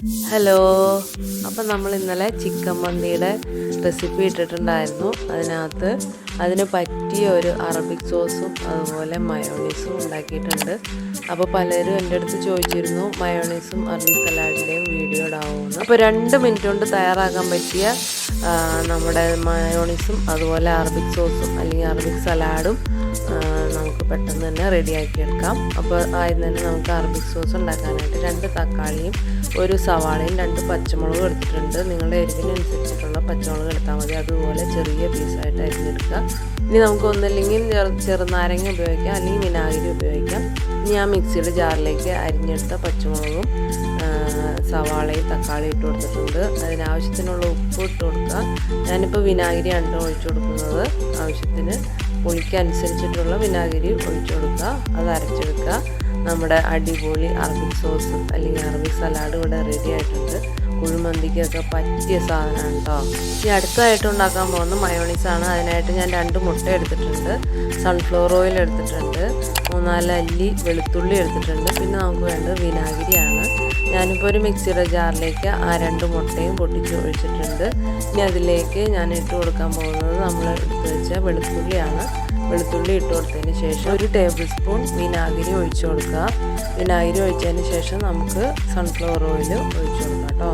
Hello. അപ്പം നമ്മൾ ഇന്നലെ ചിക്കൻ മന്തിയുടെ റെസിപ്പി ഇട്ടിട്ടുണ്ടായിരുന്നു. അതിനകത്ത് അതിന് പറ്റിയ ഒരു അറബിക് സോസും അതുപോലെ മയോണീസും ഉണ്ടാക്കിയിട്ടുണ്ട്. അപ്പോൾ പലരും എന്റെ അടുത്ത് ചോദിച്ചിരുന്നു മയോണീസും അറബിക് സലാഡിന്റെയും വീഡിയോ ഇടാവുമെന്ന് അപ്പോൾ രണ്ട് മിനിറ്റ് കൊണ്ട് തയ്യാറാക്കാൻ പറ്റിയ നമ്മുടെ മയോണീസും അതുപോലെ അറബിക് സോസും അല്ലെങ്കിൽ അറബിക് സലാഡും നമുക്ക് പെട്ടെന്ന് തന്നെ റെഡിയാക്കി എടുക്കാം അപ്പോൾ ആദ്യം തന്നെ നമുക്ക് അറബിക് സോസ് ഉണ്ടാക്കാനായിട്ട് രണ്ട് തക്കാളിയും ഒരു സവാളയും രണ്ട് പച്ചമുളകും എടുത്തിട്ടുണ്ട്. നിങ്ങളുടെ എരിവിനനുസരിച്ചിട്ടുള്ള പച്ചമുളക് എടുത്താൽ മതി. അതുപോലെ ചെറിയ പീസായിട്ട് അരിഞ്ഞെടുക്കുക. ഇനി നമുക്ക് ഒന്നില്ലെങ്കിൽ ചെറു ചെറുനാരങ്ങ ഉപയോഗിക്കാം അല്ലെങ്കിൽ വിനാഗിരി ഉപയോഗിക്കാം. ഇനി ആ മിക്സിയുടെ ജാറിലേക്ക് അരിഞ്ഞെടുത്ത പച്ചമുളകും സവാളയും തക്കാളി ഇട്ട് കൊടുത്തിട്ടുണ്ട്. അതിനാവശ്യത്തിനുള്ള ഉപ്പ് ഇട്ട് കൊടുക്കുക. ഞാനിപ്പോൾ വിനാഗിരി ട്ടോ ഒഴിച്ചു കൊടുക്കുന്നത്. ആവശ്യത്തിന് പുളിക്കനുസരിച്ചിട്ടുള്ള വിനാഗിരി ഒഴിച്ചു കൊടുക്കുക. അത് അരച്ചെടുക്കുക. നമ്മുടെ അടിപൊളി അറബിക് സോസ് അല്ലെങ്കിൽ അറബിക് സലാഡ് ഇവിടെ റെഡി ആയിട്ടുണ്ട്. കുഴിമന്തിക്കൊക്കെ പറ്റിയ സാധനമാണ് കേട്ടോ ഇനി അടുത്തതായിട്ട് ഉണ്ടാക്കാൻ പോകുന്ന മയോണീസാണ് അതിനായിട്ട് ഞാൻ രണ്ട് മുട്ട എടുത്തിട്ടുണ്ട്. സൺഫ്ലവർ ഓയിൽ എടുത്തിട്ടുണ്ട്. മൂന്നാൽ അല്ലി വെളുത്തുള്ളി എടുത്തിട്ടുണ്ട്. പിന്നെ നമുക്ക് വേണ്ടത് വിനാഗിരിയാണ്. ഞാനിപ്പോൾ ഒരു മിക്സിയുടെ ജാറിലേക്ക് ആ രണ്ട് മുട്ടയും പൊട്ടിച്ച് ഒഴിച്ചിട്ടുണ്ട്. ഇനി അതിലേക്ക് ഞാൻ ഇട്ട് കൊടുക്കാൻ പോകുന്നത് നമ്മൾ എടുത്ത് വെച്ച വെളുത്തുള്ളിയാണ്. വെളുത്തുള്ളി ഇട്ട് കൊടുത്തതിന് ശേഷം ഒരു ടേബിൾ സ്പൂൺ വിനാഗിരി ഒഴിച്ചു കൊടുക്കുക. വിനാഗിരി ഒഴിച്ചതിന് ശേഷം നമുക്ക് സൺഫ്ലവർ ഓയിൽ ഒഴിച്ചു കൊടുക്കാം കേട്ടോ.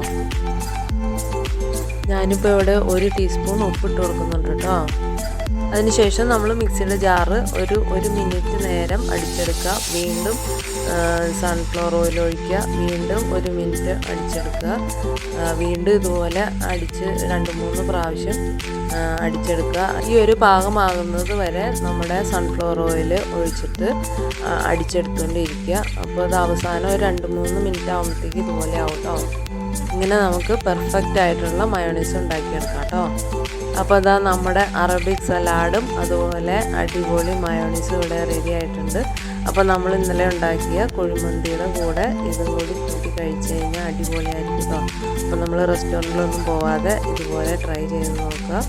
ഞാനിപ്പോൾ ഇവിടെ ഒരു ടീസ്പൂൺ ഉപ്പിട്ട് കൊടുക്കുന്നുണ്ട് കേട്ടോ. അതിനുശേഷം നമ്മൾ മിക്സിയുടെ ജാറ് ഒരു ഒരു മിനിറ്റ് നേരം അടിച്ചെടുക്കുക. വീണ്ടും സൺഫ്ലവർ ഓയിൽ ഒഴിക്കുക. വീണ്ടും ഒരു മിനിറ്റ് അടിച്ചെടുക്കുക. വീണ്ടും ഇതുപോലെ അടിച്ച് രണ്ട് മൂന്ന് പ്രാവശ്യം അടിച്ചെടുക്കുക. ഈ ഒരു പാകമാകുന്നത് വരെ നമ്മുടെ സൺഫ്ലവർ ഓയിൽ ഒഴിച്ചിട്ട് അടിച്ചെടുത്തുകൊണ്ടിരിക്കുക. അപ്പോൾ അത് അവസാനം ഒരു രണ്ട് മൂന്ന് മിനിറ്റ് ആകുമ്പോഴത്തേക്ക് ഇതുപോലെ ആവും. കേട്ടോ ഇങ്ങനെ നമുക്ക് പെർഫെക്റ്റ് ആയിട്ടുള്ള മയോണൈസ് ഉണ്ടാക്കിയെടുക്കാം കേട്ടോ. അപ്പോൾ അതാ നമ്മുടെ അറബിക് സലാഡും അതുപോലെ അടിപൊളി മയോണീസും ഇവിടെ റെഡി ആയിട്ടുണ്ട്. അപ്പോൾ നമ്മൾ ഇന്നലെ ഉണ്ടാക്കിയ കുഴിമന്തിയുടെ കൂടെ ഇതും കൂടി കൂട്ടി കഴിച്ചു കഴിഞ്ഞാൽ അടിപൊളിയായിരിക്കും കേട്ടോ അപ്പോൾ നമ്മൾ റെസ്റ്റോറന്റിലൊന്നും പോവാതെ ഇതുപോലെ ട്രൈ ചെയ്ത് നോക്കുക.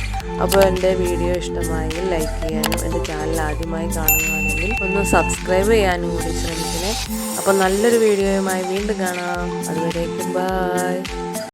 അപ്പോൾ എന്റെ വീഡിയോ ഇഷ്ടമായെങ്കിൽ ലൈക്ക് ചെയ്യാനും എന്റെ ചാനൽ ആദ്യമായി കാണുകയാണെങ്കിൽ ഒന്ന് സബ്സ്ക്രൈബ് ചെയ്യാനും കൂടി ശ്രമിക്കണേ. അപ്പോൾ നല്ലൊരു വീഡിയോയുമായി വീണ്ടും കാണാം. അതുവരേക്കും ബൈ